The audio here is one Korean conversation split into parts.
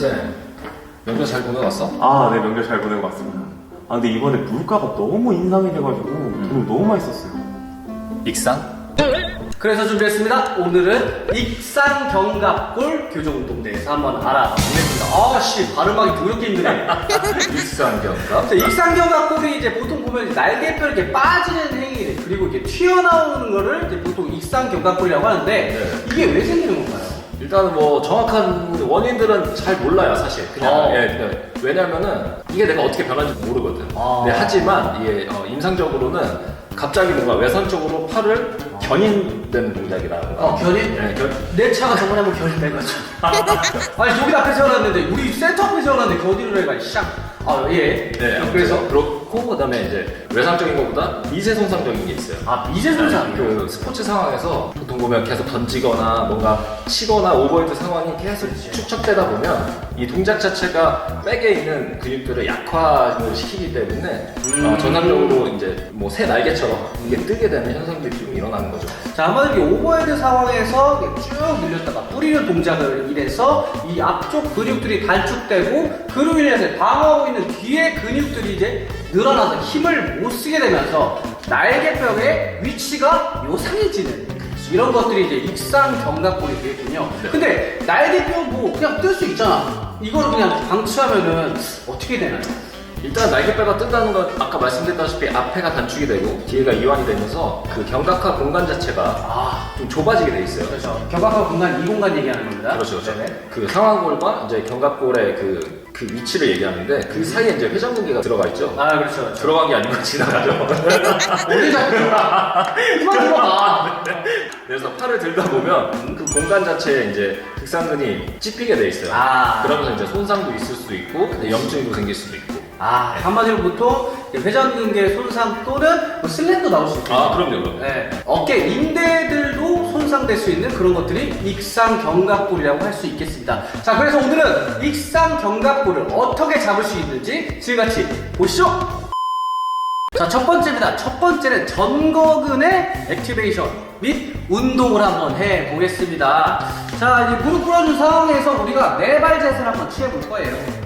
쌤, 명절 잘 보내고 왔어? 아, 네, 명절 잘 보내고 왔습니다. 아, 근데 이번에 물가가 너무 인상이 돼가지고 돈을 너무 많이 썼어요. 익산? 그래서 준비했습니다. 오늘은 익산 경갑골 교정운동대에서 한번 알아보겠습니다. 아씨 발음하기 더럽게 힘드네. 익산 경갑? 자, 익산 경갑골이 이제 보통 보면 날개뼈 이렇게 빠지는 행위 그리고 이렇게 튀어나오는 거를 이제 보통 익산 경갑골이라고 하는데 네. 이게 왜 생기는 건가요? 일단 뭐 정확한 원인들은 잘 몰라요 사실 그냥 어. 예, 그냥 왜냐면은 이게 내가 어떻게 변하는지 모르거든 아. 근데 하지만 이게 어, 임상적으로는 갑자기 뭔가 외선적으로 팔을 견인되는 동작이라든가 어, 견인? 네, 견, 내 차가 저번에 한번 결이 내가지고 아니 저기 앞에 세워놨는데 우리 센터 앞에 세워놨는데 겨디를 해가 샹. 아 예. 네, 그래서 그래 서 그렇고 그다음에 이제 외상적인 것보다 미세 손상적인 게 있어요 아 미세 손상. 그 스포츠 상황에서 보통 보면 계속 던지거나 뭔가 치거나 오버헤드 상황이 계속 축적되다 보면 이 동작 자체가 백에 있는 근육들을 약화를 시키기 때문에 음. 어, 전반적으로 이제 뭐 새 날개처럼 이게 뜨게 되는 현상들이 좀 일어나는 거죠. 자, 한마디로 이렇게 오버헤드 상황에서 이렇게 쭉 늘렸다가 뿌리는 동작을 인해서 이 앞쪽 근육들이 단축되고 그로 인해서 방어하고 있는 뒤에 근육들이 이제 늘어나서 힘을 못 쓰게 되면서 날개뼈의 위치가 요상해지는 이런 것들이 이제 익상 경각골이 되겠군요. 근데 날개뼈 뭐 그냥 뜰 수 있잖아. 이거를 그냥 방치하면은 어떻게 되나요? 일단 날개뼈가 뜬다는 건 아까 말씀드렸다시피 앞에가 단축이 되고 뒤에가 이완이 되면서 그 견각화 공간 자체가 아, 좀 좁아지게 돼 있어요. 그렇죠. 경각과 공간, 이 공간 얘기하는 겁니다. 그렇죠, 그렇죠. 네네. 그 상완골과 이제 견갑골의 그, 그 위치를 얘기하는데 그 사이에 이제 회전근개가 들어가 있죠. 아, 그렇죠. 그렇죠. 들어간 게 아니고 지나가죠. 어디 자꾸 들어가? 그만 들어가. 그래서 팔을 들다 보면 그 공간 자체에 이제 극상근이 찝히게 돼 있어요. 아. 그러면서 이제 손상도 있을 수도 있고, 염증도 생길 수도 있고. 아, 한마디로 보통 회전근개 손상 또는 뭐 슬램도 나올 수 있고. 아, 그럼요, 그럼요. 네. 어깨 인대들도 손상될 수 있는 그런 것들이 익상 견갑골이라고 할 수 있겠습니다. 자, 그래서 오늘은 익상 견갑골을 어떻게 잡을 수 있는지 지금같이 보시죠. 자, 첫 번째입니다. 첫 번째는 전거근의 액티베이션 및 운동을 한번 해 보겠습니다. 자, 이제 무릎 꿇어준 상황에서 우리가 네발 자세를 한번 취해 볼 거예요.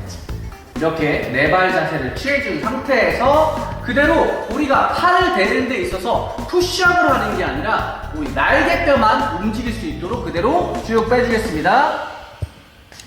이렇게 네발 자세를 취해준 상태에서 그대로 우리가 팔을 대는 데 있어서 푸시업을 하는 게 아니라 우리 날개뼈만 움직일 수 있도록 그대로 쭉 빼주겠습니다.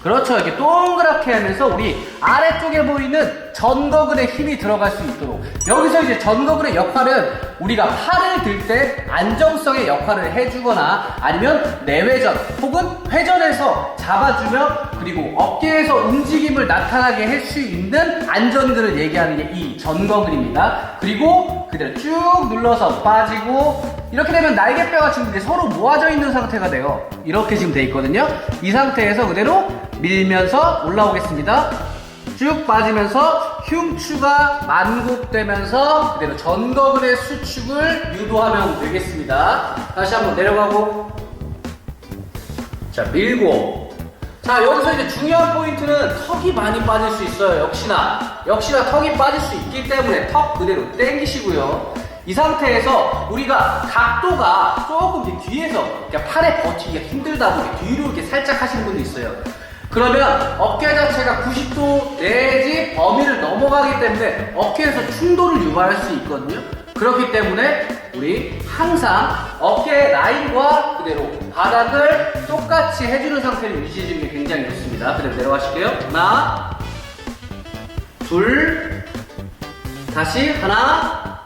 그렇죠. 이렇게 동그랗게 하면서 우리 아래쪽에 보이는 전거근에 힘이 들어갈 수 있도록 여기서 이제 전거근의 역할은 우리가 팔을 들 때 안정성의 역할을 해주거나 아니면 내회전 혹은 회전에서 잡아주며 그리고 어깨에서 움직임을 나타나게 할 수 있는 안전근을 얘기하는 게 이 전거근입니다. 그리고 그대로 쭉 눌러서 빠지고 이렇게 되면 날개뼈가 지금 서로 모아져 있는 상태가 돼요. 이렇게 지금 돼 있거든요. 이 상태에서 그대로 밀면서 올라오겠습니다. 쭉 빠지면서 흉추가 만곡되면서 그대로 전거근의 수축을 유도하면 되겠습니다. 다시 한번 내려가고. 자 밀고. 자 여기서 이제 중요한 포인트는 턱이 많이 빠질 수 있어요 역시나. 역시나 턱이 빠질 수 있기 때문에 턱 그대로 당기시고요. 이 상태에서 우리가 각도가 조금 뒤에서 그러니까 팔에 버티기가 힘들다 보니 뒤로 이렇게 살짝 하시는 분도 있어요 그러면 어깨 자체가 90도 내지 범위를 넘어가기 때문에 어깨에서 충돌을 유발할 수 있거든요. 그렇기 때문에 우리 항상 어깨 라인과 그대로 바닥을 똑같이 해주는 상태를 유지해주는 게 굉장히 좋습니다. 그대로 내려가실게요. 하나, 둘, 다시 하나,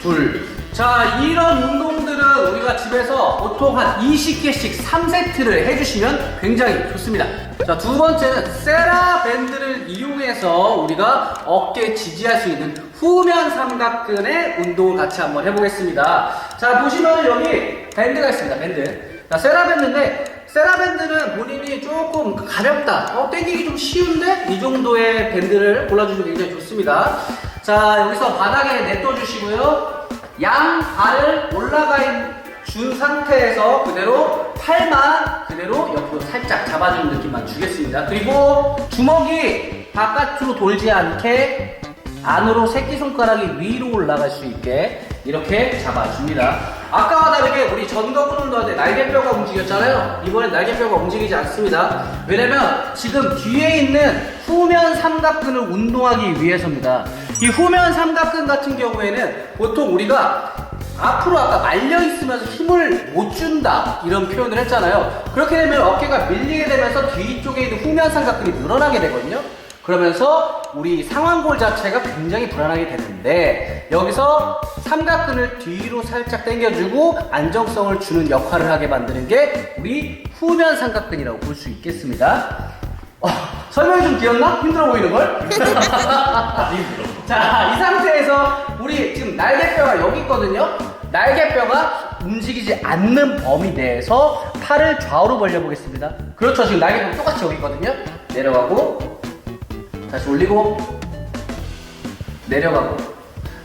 둘. 자, 이런 운동들은 우리가 집에서 보통 한 20개씩 3세트를 해주시면 굉장히 좋습니다. 자, 두 번째는 세라 밴드를 이용해서 우리가 어깨 지지할 수 있는 후면 삼각근의 운동을 같이 한번 해보겠습니다. 자, 보시면 여기 밴드가 있습니다. 밴드. 자, 세라 밴드인데 세라밴드는 본인이 조금 가볍다, 어, 땡기기 좀 쉬운데 이 정도의 밴드를 골라주시면 굉장히 좋습니다. 자, 여기서 바닥에 냅둬주시고요. 양 발을 올라가 준 상태에서 그대로 팔만 그대로 옆으로 살짝 잡아주는 느낌만 주겠습니다. 그리고 주먹이 바깥으로 돌지 않게 안으로 새끼손가락이 위로 올라갈 수 있게 이렇게 잡아줍니다. 아까와 다르게 우리 전거근 운동할 때 날개뼈가 움직였잖아요. 이번엔 날개뼈가 움직이지 않습니다. 왜냐면 지금 뒤에 있는 후면 삼각근을 운동하기 위해서입니다. 이 후면 삼각근 같은 경우에는 보통 우리가 앞으로 아까 말려 있으면서 힘을 못 준다 이런 표현을 했잖아요. 그렇게 되면 어깨가 밀리게 되면서 뒤쪽에 있는 후면 삼각근이 늘어나게 되거든요. 그러면서 우리 상완골 자체가 굉장히 불안하게 되는데 여기서 삼각근을 뒤로 살짝 당겨주고 안정성을 주는 역할을 하게 만드는 게 우리 후면 삼각근이라고 볼 수 있겠습니다. 어, 설명이 좀 길었나? 힘들어 보이는 걸? 자, 이 상태에서 우리 지금 날개뼈가 여기 있거든요. 날개뼈가 움직이지 않는 범위 내에서 팔을 좌우로 벌려 보겠습니다. 그렇죠. 지금 날개뼈가 똑같이 여기 있거든요. 내려가고, 다시 올리고, 내려가고.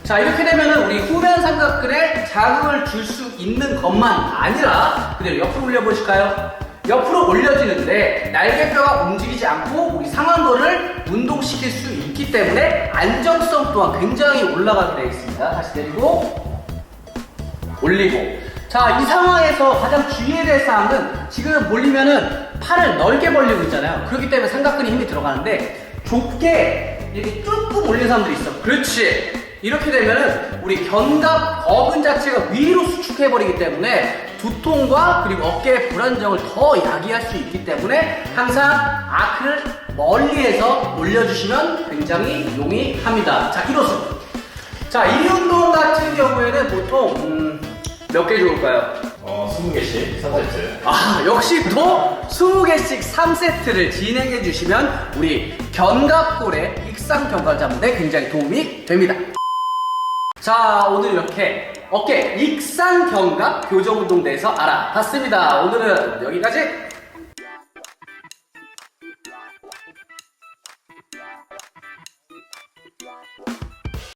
자, 이렇게 되면은 우리 후면 삼각근에 자극을 줄 수 있는 것만 아니라 그대로 옆으로 올려 보실까요? 옆으로 올려지는데 날개뼈가 움직이지 않고 우리 상완골을 운동시킬 수 있기 때문에 안정성 또한 굉장히 올라가게 되어 있습니다. 다시 내리고 올리고. 자 이 상황에서 가장 주의해야 될 사항은 지금 몰리면은 팔을 넓게 벌리고 있잖아요. 그렇기 때문에 삼각근에 힘이 들어가는데 좁게 이렇게 쭉 올린 사람들이 있어. 그렇지 이렇게 되면은 우리 견갑 어근 자체가 위로 수축해 버리기 때문에 두통과 그리고 어깨의 불안정을 더 야기할 수 있기 때문에 항상 아크를 멀리해서 올려주시면 굉장히 용이합니다 자 이로써 자, 이 운동 같은 경우에는 보통 음, 몇 개 좋을까요? 어, 20개씩 3세트. 아, 역시 또 20개씩 3세트를 진행해 주시면 우리 견갑골의 익상 견갑 잡는 데 굉장히 도움이 됩니다. 자, 오늘 이렇게 어깨 익상 견갑 교정 운동 대해서 알아봤습니다. 오늘은 여기까지